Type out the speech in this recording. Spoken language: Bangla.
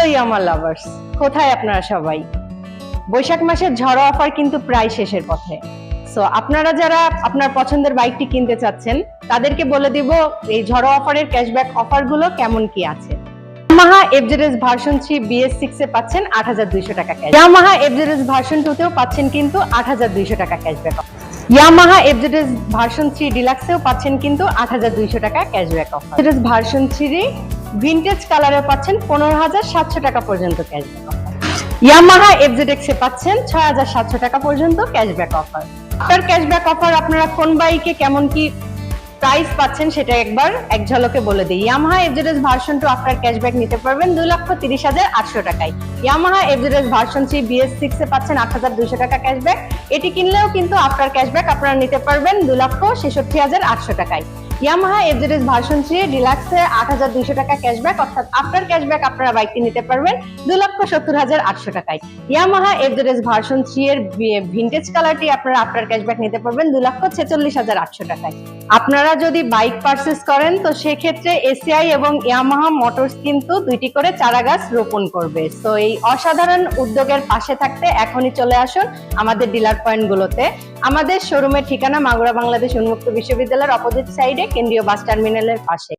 হ্যালো ইয়ামা লাভার্স কোথায় আপনারা সবাই? বৈশাখ মাসের ঝড়ো অফার কিন্তু প্রায় শেষের পথে। সো আপনারা যারা আপনার পছন্দের বাইকটি কিনতে চাচ্ছেন, তাদেরকে বলে দিব এই ঝড়ো অফারের ক্যাশব্যাক অফারগুলো কেমন কি আছে। Yamaha FZS version three BS six এ পাচ্ছেন আট হাজার দুইশো টাকা cash Yamaha FZS version two তেও পাচ্ছেন কিন্তু আট হাজার দুইশো টাকা cashback Yamaha FZS version three ডিলাক্সেও পাচ্ছেন কিন্তু আট হাজার দুইশো টাকা cashback offer version three vintage কালারে পাচ্ছেন পনেরো হাজার সাতশো টাকা পর্যন্ত ক্যাশব্যাক অফার ইয়ামাহা এফজেডএক্স এ পাচ্ছেন ছয় হাজার সাতশো টাকা পর্যন্ত ক্যাশব্যাক অফার আপনার ক্যাশব্যাক অফার আপনারা কোন বাইকে কেমন কি প্রাইস পাচ্ছেন সেটা একবার এক ঝলকে বলে দিই। ইয়ামাহা এফজেডএস ভার্সন টু আপনার ক্যাশব্যাক নিতে পারবেন দুই লক্ষ তিরিশ হাজার আটশো টাকায়। Yamaha FZS version three BS six এ পাচ্ছেন আট হাজার দুশো টাকা ক্যাশব্যাক এটি কিনলেও কিন্তু আপনার ক্যাশব্যাক আপনারা নিতে পারবেন দুই লক্ষ ছেষট্টি হাজার আটশো টাকায়। Yamaha F FZS version three ডিলাক্সে আট হাজার দুইশো টাকা ক্যাশব্যাক অর্থাৎ আফটার ক্যাশব্যাক আপনারা বাইকটি নিতে পারবেন দু লক্ষ সত্তর হাজার আটশো টাকায়। ইয়ামাহা এফজেডএস ভার্সন থ্রি এর ভিন্টেজ কালারটি আপনারা আফটার ক্যাশব্যাক নিতে পারবেন দু লক্ষ ছেচল্লিশ হাজার আটশো টাকায়। আপনারা যদি বাইক পারচেস করেন, তো সেক্ষেত্রে এসিআই এবং ইয়ামাহা মোটরস কিন্তু দুইটি করে চারা গাছ রোপণ করবে। তো এই অসাধারণ উদ্যোগের পাশে থাকতে এখনই চলে আসুন আমাদের ডিলার পয়েন্টগুলোতে আমাদের শোরুমের ঠিকানা মাগুরা বাংলাদেশ উন্মুক্ত বিশ্ববিদ্যালয়ের অপোজিট সাইডে কেন্দ্রীয় বাস টার্মিনালের পাশে।